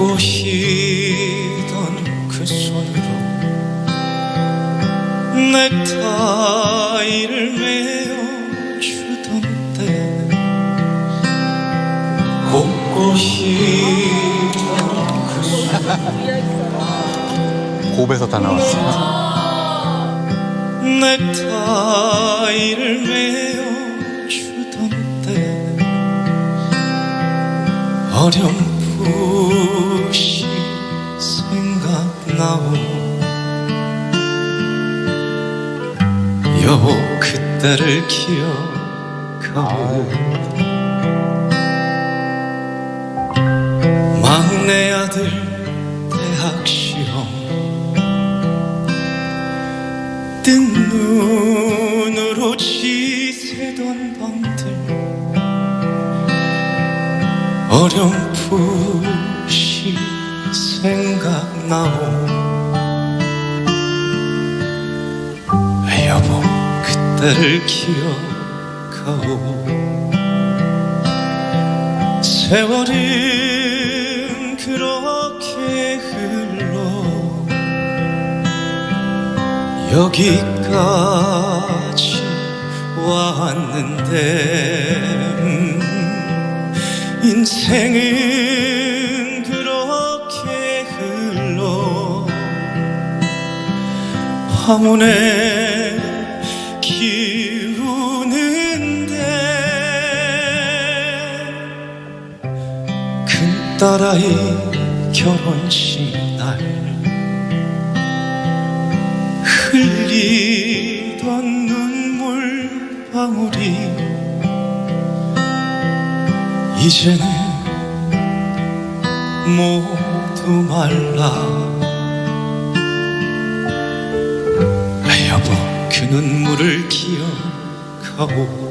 곳곳이던 그 손으로 넥타이를 때 곳곳이던 그 손. 곱에서 다 나왔어. 넥타이를 어렴 풋이 생각나오? 여보 그때를 기억하오. 막내 아들 어렴풋이 생각나오. 여보 그때를 기억하오. 세월은 그렇게 흘러 여기까지 왔는데 음, 인생은 그렇게 흘러 황혼에 기우는데 큰 딸아이 결혼식 날 흘리던 눈물 방울이 이제는 모두 말라. 아, 여보 그 눈물을 기억하오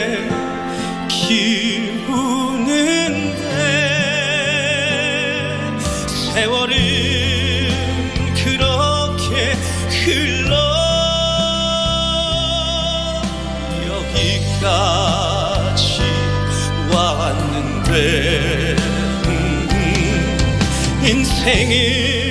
세월은 그렇게 흘러 여기까지 왔는데 음, 인생은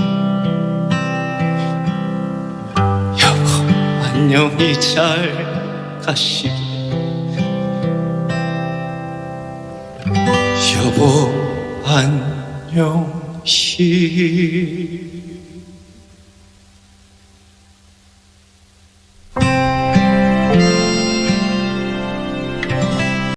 안녕히 잘 가시게 여보 안녕히